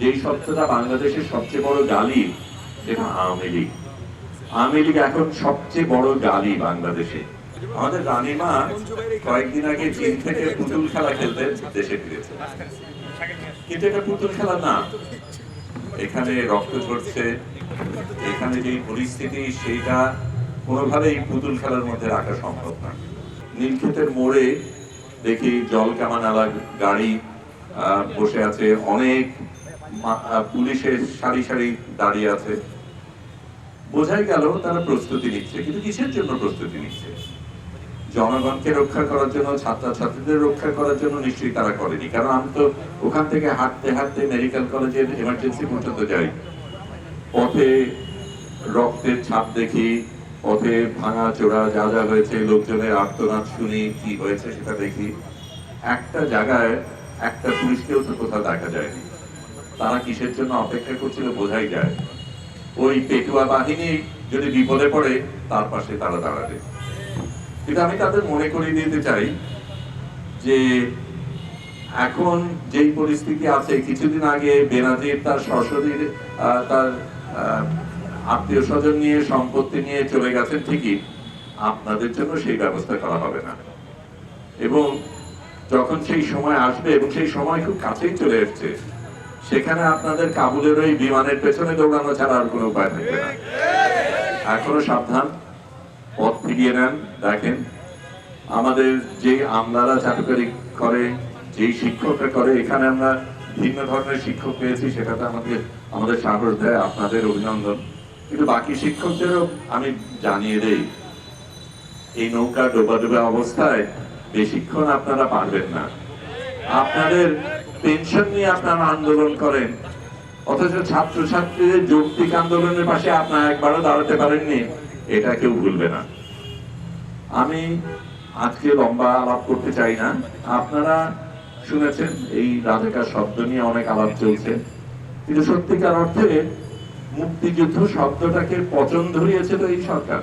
যেই শব্দটা বাংলাদেশের সবচেয়ে বড় গালি সেটা আওয়ামী লীগ। আওয়ামী লীগ এখন সবচেয়ে বড় গালি বাংলাদেশে। আমাদের রানীমা কয়েকদিন আগে চীন থেকে পুতুল খেলা খেলতে দেশে ফিরেছে। কিন্তু এটা পুতুল খেলা না। এখানে রক্ত ঝরছে এখানে যে পরিস্থিতি সেইটা কোনোভাবেই পুতুল খেলার মধ্যে রাখা সম্ভব না। নীলক্ষেতের মোড়ে দেখি জল কামানালা গাড়ি আহ, বসে আছে অনেক পুলিশের সারি সারি দাঁড়িয়ে আছে। বোঝাই গেল তারা প্রস্তুতি নিচ্ছে, কিন্তু কিসের জন্য প্রস্তুতি নিচ্ছে? জনগণকে রক্ষা করার জন্য, ছাত্রছাত্রীদের রক্ষা করার জন্য নিশ্চয়ই তারা করেনি। কারণ আমি তো ওখান থেকে হাঁটতে হাঁটতে মেডিকেল কলেজের এমার্জেন্সি পর্যন্ত যাই। পথে রক্তের ছাপ দেখি, পথে ভাঙা চোরা যা যা হয়েছে, লোকজনের আর্তনাদ শুনি, কি হয়েছে সেটা দেখি। একটা জায়গায় একটা পুলিশকেও তো কোথাও দেখা যায়নি। তারা কিসের জন্য অপেক্ষা করছিল বোঝাই যায় ওই পেটুয়া বাহিনী যদি বিপদে পড়ে, তার পাশে তারা দাঁড়াবে। কিন্তু আমি তাদের মনে করিয়ে দিতে চাই যে এখন যেই পরিস্থিতি আছে, কিছুদিন আগে বেনাজির তার সশরীর তার আত্মীয় স্বজন নিয়ে সম্পত্তি নিয়ে চলে গেছেন ঠিকই। আপনাদের জন্য সেই ব্যবস্থা করা হবে না। এবং যখন সেই সময় আসবে, এবং সেই সময় খুব কাছেই চলে এসছে সেখানে আপনাদের কাবুলের ওই বিমানের পেছনে দৌড়ানো ছাড়া আর কোনো উপায় থাকবে না। এখনও সাবধান, পথ ফিরিয়ে নেন, দেখেন। আমাদের যে আমলারা চাটুকারি করে, যেই শিক্ষকরা করে, এখানে আমরা ভিন্ন ধরনের শিক্ষক পেয়েছি, সেটাতে আমাদের আমাদের সাহস দেয়, আপনাদের অভিনন্দন। কিন্তু বাকি শিক্ষকদেরও আমি জানিয়ে দেই, এই নৌকা ডোবা ডোবা অবস্থায় বেশিক্ষণ আপনারা পারবেন না। আপনাদের পেনশন নিয়ে আপনারা আন্দোলন করেন। অথচ ছাত্রছাত্রীদের যৌক্তিক আন্দোলনের পাশে আপনারা একবারও দাঁড়াতে পারেননি। এটা কেউ ভুলবে না। আমি আজকে লম্বা আলাপ করতে চাই না। আপনারা শুনেছেন, এই রাজাকার শব্দ নিয়ে অনেক আলাপ চলছে। কিন্তু সত্যিকার অর্থে মুক্তিযুদ্ধ শব্দটাকে পচন ধরিয়েছে তো এই সরকার।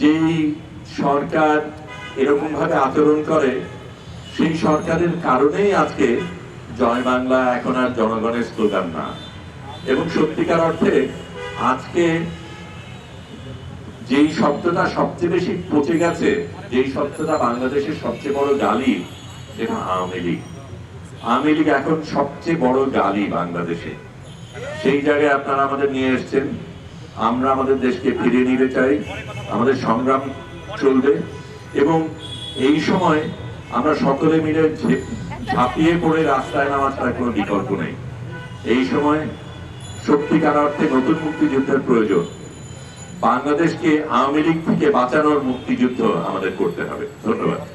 যেই সরকার এরকম ভাবে আচরণ করে সেই সরকারের কারণেই আজকে জয় বাংলা এখন আর জনগণের স্লোগান না। এবং সত্যিকার অর্থে আজকে যেই শব্দটা সবচেয়ে বেশি পচে গেছে, যেই শব্দটা বাংলাদেশের সবচেয়ে বড় গালি, সেটা আওয়ামী লীগ। আওয়ামী লীগ এখন সবচেয়ে বড় গালি বাংলাদেশে। সেই জায়গায় আপনারা আমাদের নিয়ে এসেছেন। আমরা আমাদের দেশকে ফিরিয়ে নিতে চাই। আমাদের সংগ্রাম চলবে। এবং এই সময় আমরা সকলে মিলে ঝাঁপিয়ে পড়ে রাস্তায় নামার তার কোনো বিকল্প নেই। এই সময় সত্যিকার অর্থে নতুন মুক্তিযুদ্ধের প্রয়োজন। বাংলাদেশকে আওয়ামী লীগ থেকে বাঁচানোর মুক্তিযুদ্ধ আমাদের করতে হবে। ধন্যবাদ।